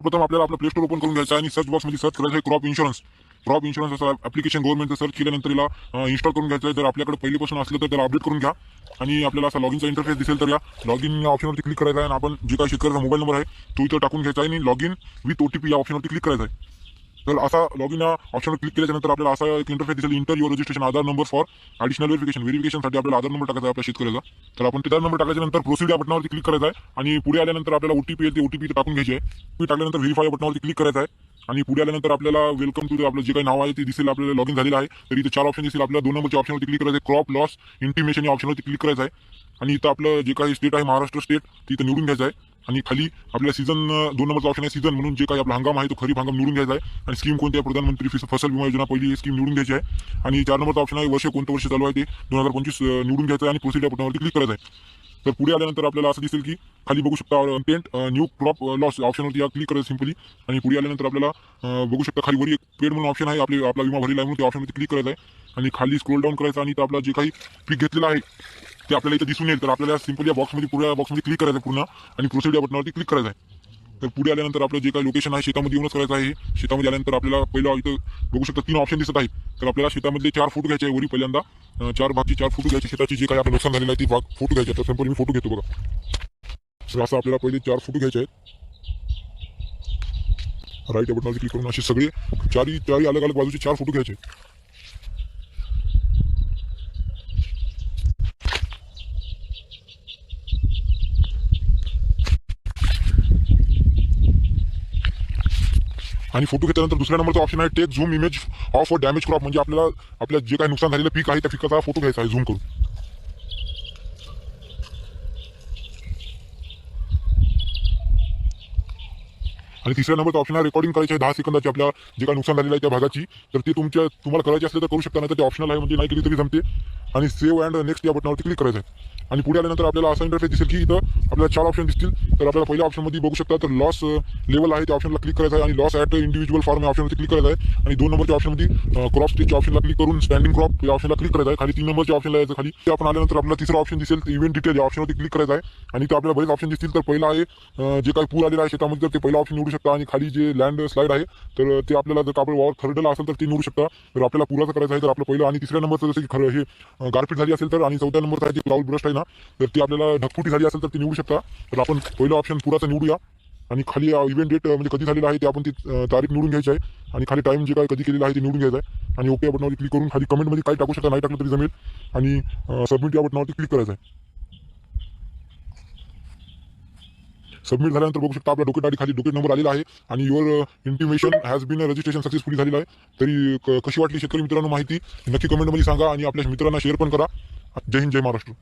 प्रथम आपल्याला आपलं प्ले स्टोर ओपन करून घ्यायचं आणि सर्च बॉक्समध्ये सर्च करायचं आहे क्रॉप इन्शुरन्स क्रॉप इन्शुरन्स असं ऍप्लिकेशन गव्हर्नमेंटचं सर्च केल्यानंतर याला इन्स्टॉल करून घ्यायचं आहे. जर आपल्याकडे पहिलीपासून असलं तर त्याला अपडेट करून घ्या. आणि आपल्याला असा लॉगिनचा इंटरफेस दिसेल तर या लॉगिन या ऑप्शनवरती क्लिक करायचं आहे आणि आपण जे काही शेतकऱ्याचा मोबाईल नंबर आहे तो इथं टाकून घ्यायचा आहे आणि लॉगिन विथ ओटीपी या ऑप्शनवरती क्लिक करायचं आहे. तर असा लॉगिन या ऑप्शनवर क्लिक केल्यानंतर आपल्याला असा एक इंटरफेस दिसेल enter your registration Aadhaar number for additional verification व्हेरिफिकेशनसाठी आपल्याला आधार नंबर टाकायचा आहे आपल्या शेतकऱ्याचा. तर आपण त्याचा नंबर टाकल्याच्या नंतर या बटनावरती क्लिक करायचा आहे. आणि पुढे आल्यानंतर आपल्याला ओटीपी येते ओटीपी टाकून घ्यायची आहे. ती टाकल्यानंतर व्हेरीफाय या बटनावरती क्लिक करायचं आहे. आणि पुढे आल्यानंतर आपल्याला वेलकम टू आपलं जे काही नाव आहे ते दिसेल आपल्याला लॉग इन झालेलं आहे. तर इथे चार ऑप्शन दिसेल. आपल्याला दोन नंबरच्या ऑप्शनवरती क्लिक करायचं आहे क्रॉप लॉस इंटिमेशन या ऑप्शनवरती क्लिक करायचं आहे आणि इथं आपलं जे काही स्टेट आहे महाराष्ट्र स्टेट तिथं निवडून घ्यायचं आहे आणि खाली आपल्या सीझन दोन नंबरचा ऑप्शन आहे सीझन म्हणून जे काही आपला हंगाम आहे तो खरीप हंगाम निवडून घ्यायचा आहे आणि स्कीम कोणती आहे? प्रधानमंत्री फसल विमा योजना पहिली स्कीम निवडून घ्यायची आहे. आणि चार नंबरचा ऑप्शन आहे वर्ष कोणतं वर्ष चालू आहे ते दोन हजार पंचवीस निवडून घ्यायचं आहे आणि प्रोसिड या बटनावरती क्लिक करायचं आहे तर पुढे आल्यानंतर आपल्याला असं दिसेल की खाली बघू शकता पेंट न्यू क्रॉप लॉस ऑप्शनवरती या क्लिक करायचं सिम्पली आणि पुढे आल्यानंतर आपल्याला बघू शकता खाली वरी एक पेड म्हणून ऑप्शन आहे आपले आपला विमा भरलेला आहे म्हणून त्या ऑप्शनवरती क्लिक करायचं आहे. आणि खाली स्क्रोल डाऊन करायचं आणि आपला जे काही पीक घेतलेलं आहे ते आपल्याला इथं दिसून येईल. तर आपल्याला सिम्पली या बॉक्समध्ये पुढे बॉक्समध्ये क्लिक करायचं आहे पूर्ण. आणि प्रोसिड या बटनावरती क्लिक करायचं आहे. तर पुढे आल्यानंतर आपलं जे काही लोकेशन आहे शेतामध्ये येऊनच करायचं आहे. शेतामध्ये आल्यानंतर आपल्याला पहिलं इथं बघू शकता तीन ऑप्शन दिसत आहेत. तर आपल्याला शेतामधले चार फूट घ्यायचे आहे वरी पहिल्यांदा. चार भागची चार फूट घ्यायचे. शेताची जी काही आपलं नुकसान झालेलं आहे ती भाग फोटो घ्यायचे तर सिंपल मी फोटो घेतो बघा. तर असं आपल्याला पहिले चार फोटो घ्यायचे आहेत. राईट या बटनावरती क्लिक करून असे सगळे चारही चारही अलग अलग बाजूचे चार फोटो घ्यायचे आणि फोटो घेतल्यानंतर दुसऱ्या नंबरचा ऑप्शन आहे take zoom image of a damage crop म्हणजे आपल्याला आपल्या जे काही नुकसान झालेलं पीक आहे त्या पिकाचा फोटो घ्यायचा आहे झूम करून. आणि तिसऱ्या नंबरचा ऑप्शन आहे रेकॉर्डिंग करायची आहे दहा सेकंदाची आपल्या जे काही नुकसान झालेलं आहे त्या भागाची. तर ते तुमच्या तुम्हाला करायची असेल तर करू शकता नाही तर ते ऑप्शनल आहे म्हणजे नाही केली तरी जमते. आणि सेव्ह अँड नेक्स्ट या बटनावरती क्लिक करायचं आहे आणि पुढे आल्यानंतर आपल्याला असं इंटरफेस दिसेल की इथं आपल्याला चार ऑप्शन दिसतील. तर आपल्याला पहिल्या ऑप्शनमध्ये बघू शकता तर लॉस लेवल आहे त्या ऑप्शनला क्लिक करायचं आहे आणि लॉस ॲट इंडिव्हिज्युअल फॉर्म या ऑप्शनवरती क्लिक करायचं आहे आणि दोन नंबरच्या ऑप्शनमध्ये क्रॉप स्टेजच्या ऑप्शनला क्लिक करून स्टँडिंग क्रॉप या ऑप्शनला क्लिक करायचं आहे खाली तीन नंबरच्या ऑप्शनला यायचं खाली. ते आपण आल्यानंतर आपल्याला तिसरा ऑप्शन दिसेल इव्हेंट डिटेल या ऑप्शनवरती क्लिक करायचं आहे आणि ते आपल्याला बरेच ऑप्शन दिसतील. तर पहिला आहे जे काही पूर आलेला आहे शेतामध्ये तर ते पहिला ऑप्शन निवडू शकता. आणि खाली जे लँड स्लाईड आहे तर ते आपल्याला जर कापड वावर खरडला असेल तर ते निवडू शकता. तर आपल्याला पुराचं करायचं आहे तर आपलं पहिलं आणि तिसऱ्या नंबरचं जसं की खरं हे गारपीट झाली असेल तर आणि चौथ्या नंबर आहे ती क्लाउड ब्रस्ट आहे ना तर ती आपल्याला ढगफुटी झाली असेल तर ती निवडू शकता. तर आपण पहिलं ऑप्शन पुराचं निवडूया. आणि खाली इव्हेंट डेट म्हणजे कधी झालेलं आहे ते आपण ती तारीख निवडून घ्यायची आहे. आणि खाली टाईम जे काय कधी केलेलं आहे ते निवडून घ्यायचं आहे. आणि ओके या बटनावरती क्लिक करून खाली कमेंटमध्ये काय टाकू शकता नाही टाकलं तरी जमेल. आणि सबमिट या बटनावरती क्लिक करायचं आहे. सबमिट झाल्यानंतर बघू शकता आपला डोकेट आधी खाली डोकेट नंबर आलेला आहे आणि your intimation has been registration successfully झालेलं आहे. तरी uh, कशी वाटली शेतकरी मित्रांनो माहिती नक्की कमेंटमध्ये सांगा आणि आपल्या मित्रांना शेअर पण करा. जय हिंद जय महाराष्ट्र.